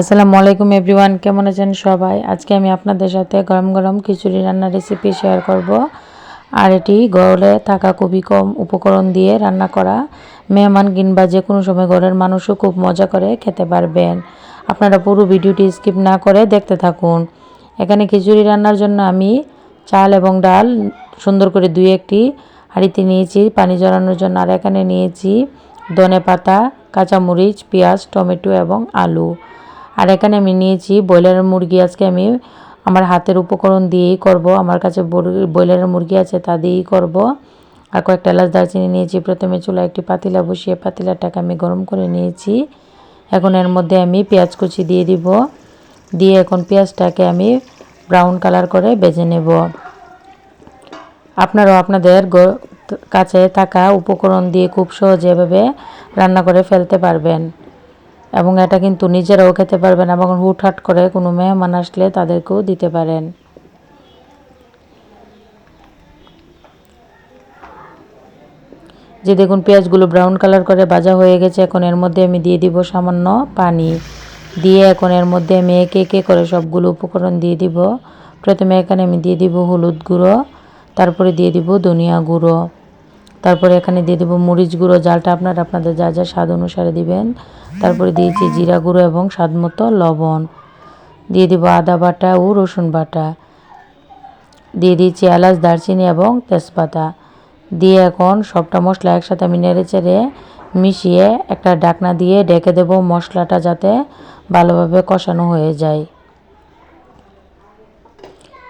আসসালামু আলাইকুম এভরিওয়ান, কেমন আছেন সবাই? আজকে আমি আপনাদের সাথে গরম গরম খিচুড়ি রান্নার রেসিপি শেয়ার করব। আর এটি ঘরে থাকা খুবই কম উপকরণ দিয়ে রান্না করা। মেহমান কিংবা যে কোনো সময় ঘরের মানুষও খুব মজা করে খেতে পারবেন। আপনারা পুরো ভিডিওটি স্কিপ না করে দেখতে থাকুন। এখানে খিচুড়ি রান্নার জন্য আমি চাল এবং ডাল সুন্দর করে দুই একটি হাঁড়িতে নিয়েছি, পানি জড়ানোর জন্য। আর এখানে নিয়েছি ধনে পাতা কাঁচামরিচ, পেঁয়াজ, টমেটো এবং আলু। আর এখানে আমি নিয়েছি ব্রয়লারের মুরগি। আজকে আমি আমার হাতের উপকরণ দিয়েই করব। আমার কাছে ব্রয়লারের মুরগি আছে, তা দিয়েই করব। আর কয়েকটা এলাচ দারচিনি নিয়েছি। প্রথমে চুলা একটি পাতিলা বসিয়ে পাতিলাটাকে আমি গরম করে নিয়েছি। এখন এর মধ্যে আমি পেঁয়াজ কুচি দিয়ে দিব। দিয়ে এখন পেঁয়াজটাকে আমি ব্রাউন কালার করে বেজে নেব। আপনারাও আপনাদের কাছে থাকা উপকরণ দিয়ে খুব সহজেভাবে রান্না করে ফেলতে পারবেন। এবং এটা কিন্তু নিজেরাও খেতে পারবেন এবং হুটহাট করে কোনো মেহমান আসলে তাদেরকেও দিতে পারেন। যে দেখুন, পেঁয়াজগুলো ব্রাউন কালার করে ভাজা হয়ে গেছে, এখন এর মধ্যে আমি দিয়ে দিব সামান্য পানি। দিয়ে এখন এর মধ্যে আমি একে একে করে সবগুলো উপকরণ দিয়ে দিব। প্রথমে এখানে আমি দিয়ে দিব হলুদ গুঁড়ো, তারপরে দিয়ে দিব ধনিয়া গুঁড়ো। তারপরে এখানে দিয়ে দেবো মরিচ গুঁড়ো, জালটা আপনার আপনাদের যা যা স্বাদ অনুসারে দিবেন। তারপরে দিয়েছি জিরা গুঁড়ো এবং স্বাদ মতো লবণ। দিয়ে দিব আদা বাটা ও রসুন বাটা। দিয়ে দিয়েছি এলাচ, দারচিনি এবং তেজপাতা। দিয়ে এখন সবটা মশলা একসাথে আমি নেড়ে চেড়ে মিশিয়ে একটা ডাকনা দিয়ে ডেকে দেব মশলাটা যাতে ভালোভাবে কষানো হয়ে যায়।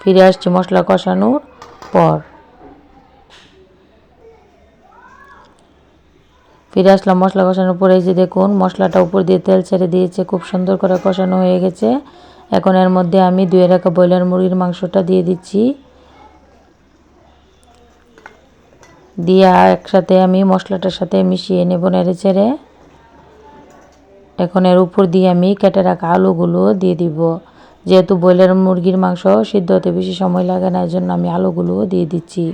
ফিরে আসছি মশলা কষানোর পর। ফিরে আসলাম মশলা কষানোর পরে যে দেখুন, মশলাটা উপর দিয়ে তেল ছেড়ে দিয়েছে, খুব সুন্দর করে কষানো হয়ে গেছে। এখন এর মধ্যে আমি দুয়ে রাখা ব্রয়লার মুরগির মাংসটা দিয়ে দিচ্ছি। দিয়ে একসাথে আমি মশলাটার সাথে মিশিয়ে নেব নেড়ে ছেড়ে এখন এর উপর দিয়ে আমি কেটে রাখা আলুগুলো দিয়ে দিব। যেহেতু ব্রয়লার মুরগির মাংস সিদ্ধ হতে বেশি সময় লাগে না এই জন্য আমি আলুগুলোও দিয়ে দিচ্ছি।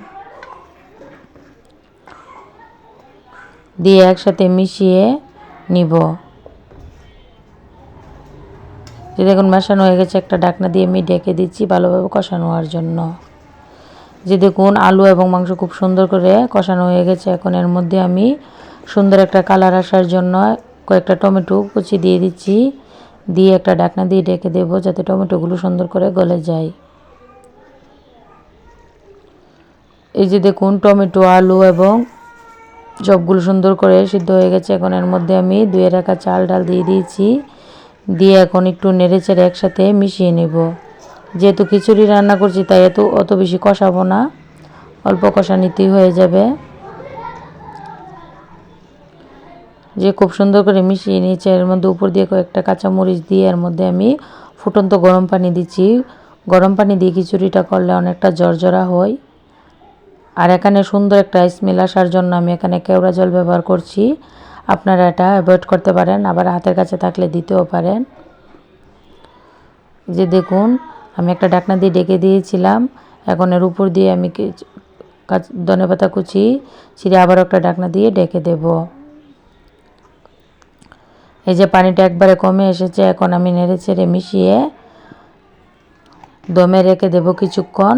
দিয়ে একসাথে মিশিয়ে নিব। যে দেখুন, মেশানো হয়ে গেছে, একটা ডাকনা দিয়ে আমি ডেকে দিচ্ছি ভালোভাবে কষানো হওয়ার জন্য। যে দেখুন, আলু এবং মাংস খুব সুন্দর করে কষানো হয়ে গেছে। এখন এর মধ্যে আমি সুন্দর একটা কালার আসার জন্য কয়েকটা টমেটো কুচি দিয়ে দিচ্ছি। দিয়ে একটা ডাকনা দিয়ে ডেকে দেবো যাতে টমেটোগুলো সুন্দর করে গলে যায়। এই যে দেখুন, টমেটো, আলু এবং সবগুলো সুন্দর করে সিদ্ধ হয়ে গেছে। এখন এর মধ্যে আমি দুয়ে রাখা চাল ডাল দিয়ে দিয়েছি। দিয়ে এখন একটু নেড়ে চেড়ে একসাথে মিশিয়ে নেব। যেহেতু খিচুড়ি রান্না করছি, তাই এত, অত বেশি কষাবো না। অল্প কষা নিতেই হয়ে যাবে। যে খুব সুন্দর করে মিশিয়ে নিয়েছে, এর মধ্যে উপর দিয়ে কয়েকটা কাঁচামরিচ দিয়ে এর মধ্যে আমি ফুটন্ত গরম পানি দিচ্ছি। গরম পানি দিয়ে খিচুড়িটা করলে অনেকটা জর্জরা হয়। আর এখানে সুন্দর একটা স্মেল আসার জন্য আমি এখানে কেওড়া জল ব্যবহার করছি। আপনারা এটা অ্যাভয়েড করতে পারেন, আবার হাতের কাছে থাকলে দিতেও পারেন। যে দেখুন, আমি একটা ডাকনা দিয়ে ডেকে দিয়েছিলাম। এখন এর উপর দিয়ে আমি ধনে পাতা কুচি, ছিঁড়ে আবার একটা ডাকনা দিয়ে ডেকে দেব। এই যে পানিটা একবারে কমে এসেছে, এখন আমি নেড়ে ছেড়ে মিশিয়ে দমে রেখে দেব কিছুক্ষণ।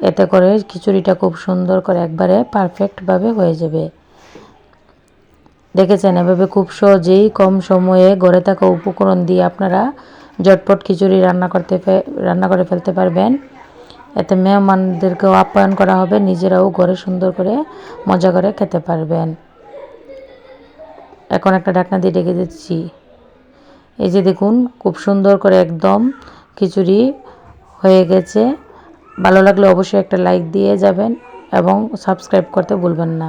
এতে করে খিচুড়িটা খুব সুন্দর করে একবারে পারফেক্টভাবে হয়ে যাবে। দেখেছেন? এভাবে খুব সহজেই কম সময়ে গড়ে থাকা উপকরণ দিয়ে আপনারা ঝটপট খিচুড়ি রান্না করতে রান্না করে ফেলতে পারবেন। এতে মেহমানদেরকেও আপ্যায়ন করা হবে, নিজেরাও ঘরে সুন্দর করে মজা করে খেতে পারবেন। এখন একটা ঢাকনা দিয়ে ডেকে দিচ্ছি। এই যে দেখুন, খুব সুন্দর করে একদম খিচুড়ি হয়ে গেছে। ভালো লাগলে অবশ্যই একটা লাইক দিয়ে যাবেন এবং সাবস্ক্রাইব করতে ভুলবেন না।